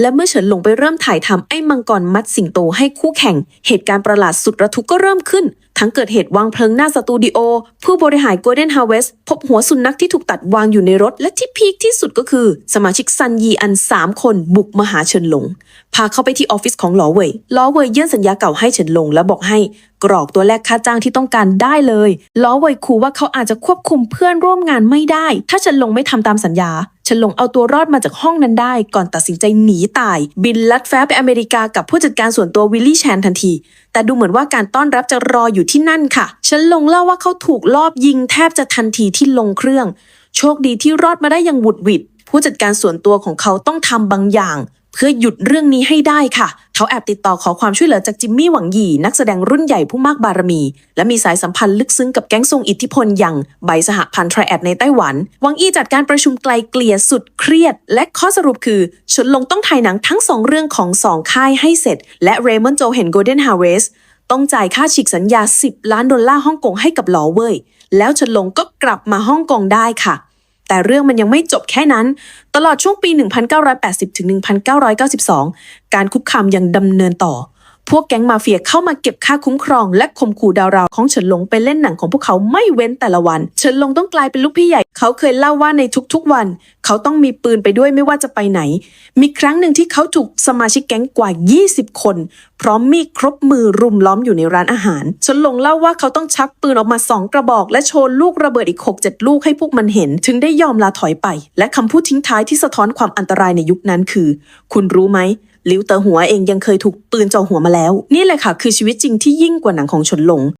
และเมื่อเฉินหลงไปเริ่มถ่ายทำไอ้มังกรมัดสิงโตให้คู่แข่ง เหตุการณ์ประหลาดสุดระทึกก็เริ่มขึ้น ทั้งเกิดเหตุวางเพลิงหน้าสตูดิโอ ผู้บริหาร Golden Harvest พบหัวสุนัขที่ถูกตัดวางอยู่ในรถ และที่พีคที่สุดก็คือ สมาชิกซันยีอัน 3 คนบุกมาหาเฉินหลง พาเข้าไปที่ออฟฟิศของหลอเว่ยหลอเว่ยยื่นสัญญาเก่าให้เฉินหลงและบอกให้ กรอกตัวแรกค่าจ้างที่ต้องการได้เลยหลอเว่ยขู่ว่าเขาอาจจะควบคุมเพื่อนร่วมงานไม่ได้ ถ้าเฉินหลงไม่ทำตามสัญญา ฉินลงเอาตัวรอดมาจากห้องนั้นได้ ก่อนตัดสินใจหนีตาย บินลัดฟ้าไปอเมริกากับผู้จัดการส่วนตัววิลลี่แชนทันที แต่ดูเหมือนว่าการต้อนรับจะรออยู่ที่นั่นค่ะเฉินลงเล่าว่าเขาถูกลอบยิงแทบจะทันทีที่ลงเครื่อง โชคดีที่รอดมาได้อย่างหวุดหวิดผู้จัดการส่วนตัวของเขาต้องทำบางอย่าง เพื่อหยุดเรื่องนี้ให้ได้ค่ะ เขาแอบติดต่อขอความช่วยเหลือจากจิมมี่หวังหยี่นักแสดงรุ่นใหญ่ผู้มากบารมี และมีสายสัมพันธ์ลึกซึ้งกับแก๊งทรงอิทธิพลอย่างใบสหพันธ์ไทรแอดในไต้หวันหวังอี้จัดการประชุมไกลเกลี่ยสุดเครียด และข้อสรุปคือเฉินหลงต้องถ่ายหนังทั้งสองเรื่องของสองค่ายให้เสร็จ และเรมอนโจเห็นโกลเด้นฮาวเวสต้องจ่ายค่าฉีกสัญญา 10 ล้านดอลลาร์ฮ่องกงให้กับหลอเว่ยแล้วเฉินหลงก็กลับมาฮ่องกงได้ค่ะ แต่เรื่องมันยังไม่จบแค่นั้น ตลอดช่วงปี 1980 ถึง 1992 การคุกคามยังดำเนินต่อ พวกแก๊งมาเฟียเข้ามาเก็บค่าคุ้มครอง และข่มขู่ดาวราวของเฉินหลงไปเล่นหนังของพวกเขาไม่เว้นแต่ละวัน เฉินหลงต้องกลายเป็นลูกพี่ใหญ่ เขาเคยเล่าว่าในทุกๆวัน เขาต้องมีปืนไปด้วยไม่ว่าจะไปไหน มีครั้งหนึ่งที่เขาถูกสมาชิกแก๊งกว่า 20 คน พร้อมมีดครบมือรุมล้อมอยู่ในร้านอาหารเฉินหลงเล่าว่าเขาต้องชักปืนออกมาสองกระบอก และโชว์ลูกระเบิดอีก 6-7 ลูกให้พวกมันเห็น ถึงได้ยอมลาถอยไป และคำพูดทิ้งท้ายที่สะท้อนความอันตรายในยุคนั้นคือ คุณรู้ไหมลิวเตอหัวเองยังเคยถูกปืนจ่อหัวมาแล้ว นี่แหละค่ะ คือชีวิตจริงที่ยิ่งกว่าหนังของชนหลง